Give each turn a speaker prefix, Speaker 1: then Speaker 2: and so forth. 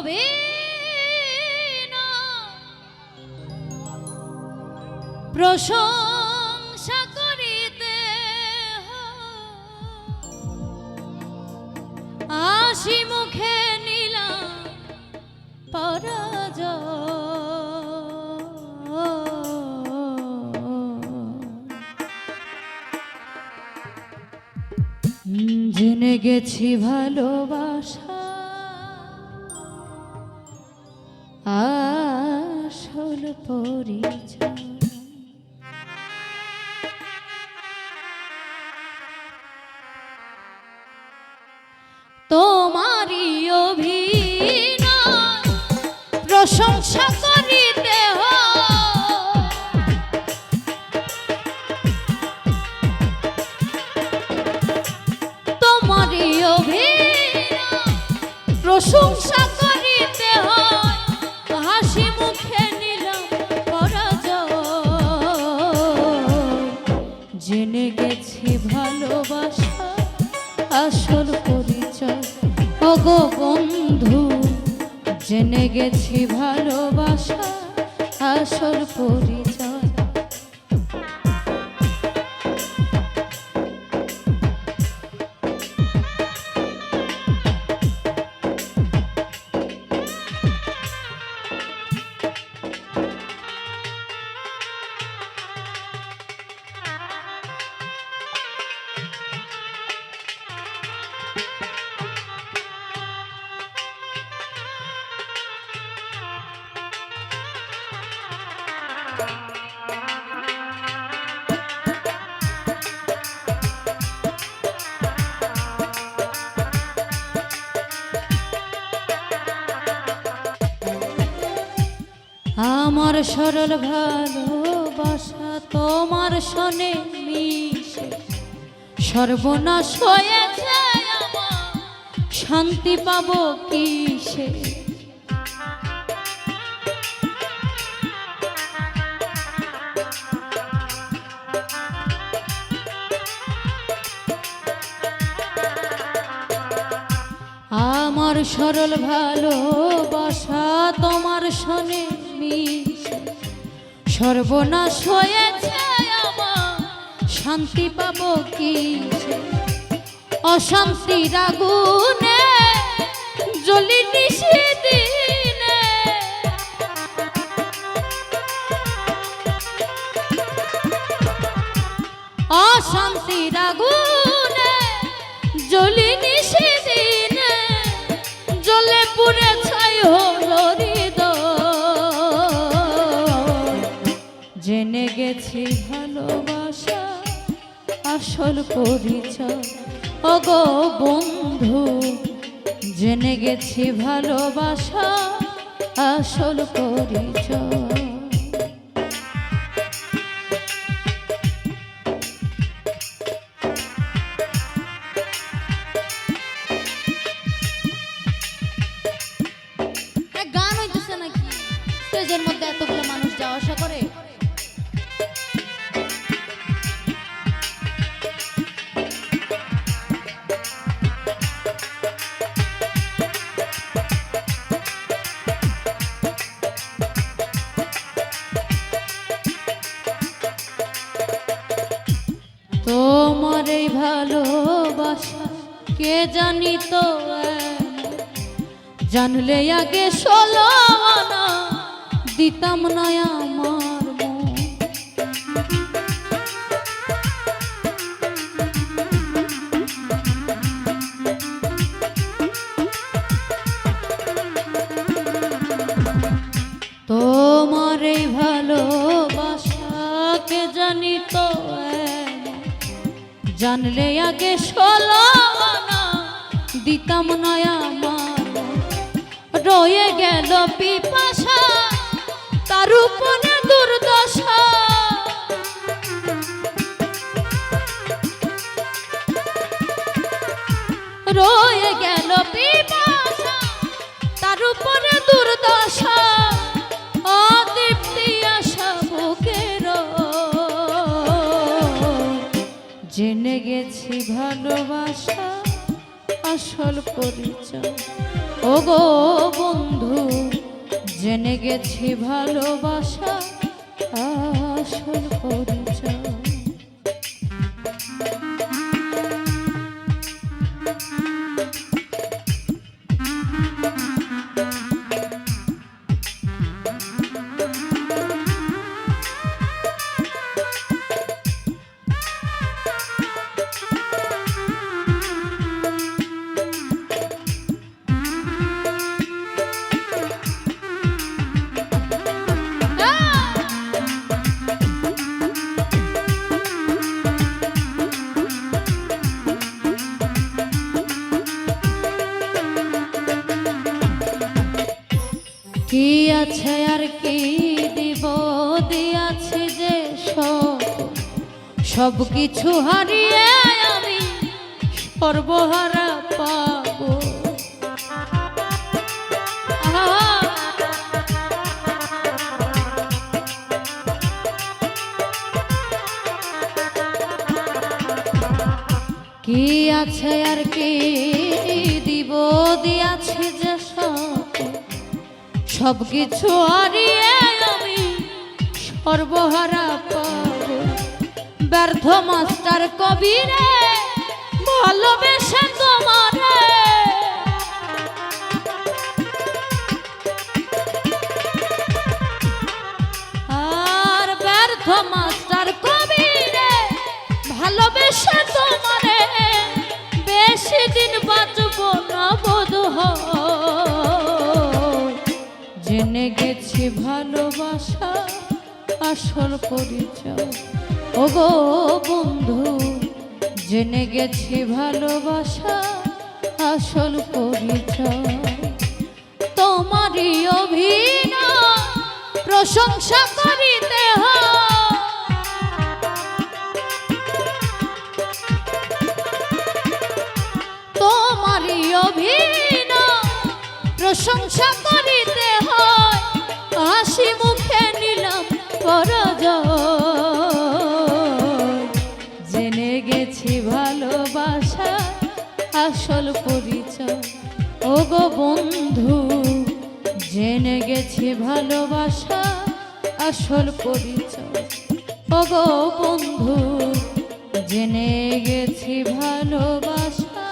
Speaker 1: অভিনা প্রশংসা করিতে আসি মুখে নিলাম পরাজয়। জেনে গেছি ভালোবাসা আসল পরিচয়। তোমারই অভিনয় প্রশংসা করিতে তোমারই অভিনয় প্রশংসা করিতে হয়। অগো বন্ধু জেনে গেছি ভালোবাসা আসল পরিচয়। আমার সরল ভালোবাসা তোমার শনে মিশে। সর্বনাশ হয়েছে শান্তি পাবো কিসে? আমার সরল ভালোবাসা তোমার শনে সর্বনাশ হয়েছে আমার শান্তি পাবো কি? অশান্তির আগুনে জ্বলি নিশি জেনে গেছি ভালোবাসা আসল পরিচয়। অগ বন্ধু জেনে গেছি ভালোবাসা আসল পরিচয়। তোমার এই ভালোবাসা কে জানি তো? জানলে আগে ষোলো দিতাম না জানলে আগে ষোলো দিতাম না আমার রয়ে গেল পিপাসা, তার উপরে দুর্দশা। রয়ে গেল পিপাসা, তার উপরে দুর্দশা। ভালোবাসা আসল পরিচয়। ও গো বন্ধু জেনে গেছি ভালোবাসা আসল পরিচয়। কি আছে আর কি দিব? দিয়াছি যে সব। কিছু হারিয়ে আমি সর্বহারা পাবো। কি আছে আর কি দিব? দিয়াছি যে সব কিছু হারিয়ে আমি সর্বহারা পাব। ব্যর্থ মাস্টার কবিরে, ভালোবেসে তোমারে। আর ব্যর্থ মাস্টার কবিরে, ভালোবেসে তোমারে। বেশি দিন বাঁচব না বোধ হয়। জেনে গেছি ভালোবাসা, আসল পরিচয়। ও গো বন্ধু, জেনে গেছি ভালোবাসা, আসল পরিচয়। তোমারই অভিনয়, প্রশংসা করিতে হয়। তোমারই অভিনয়, প্রশংসা করিতে হয়। হাসি মুখে নিলাম পরাজয়। জেনে গেছি ভালোবাসা আসল পরিচয়। ও গো বন্ধু, জেনে গেছি ভালোবাসা আসল পরিচয়। ও গো বন্ধু, জেনে গেছি ভালোবাসা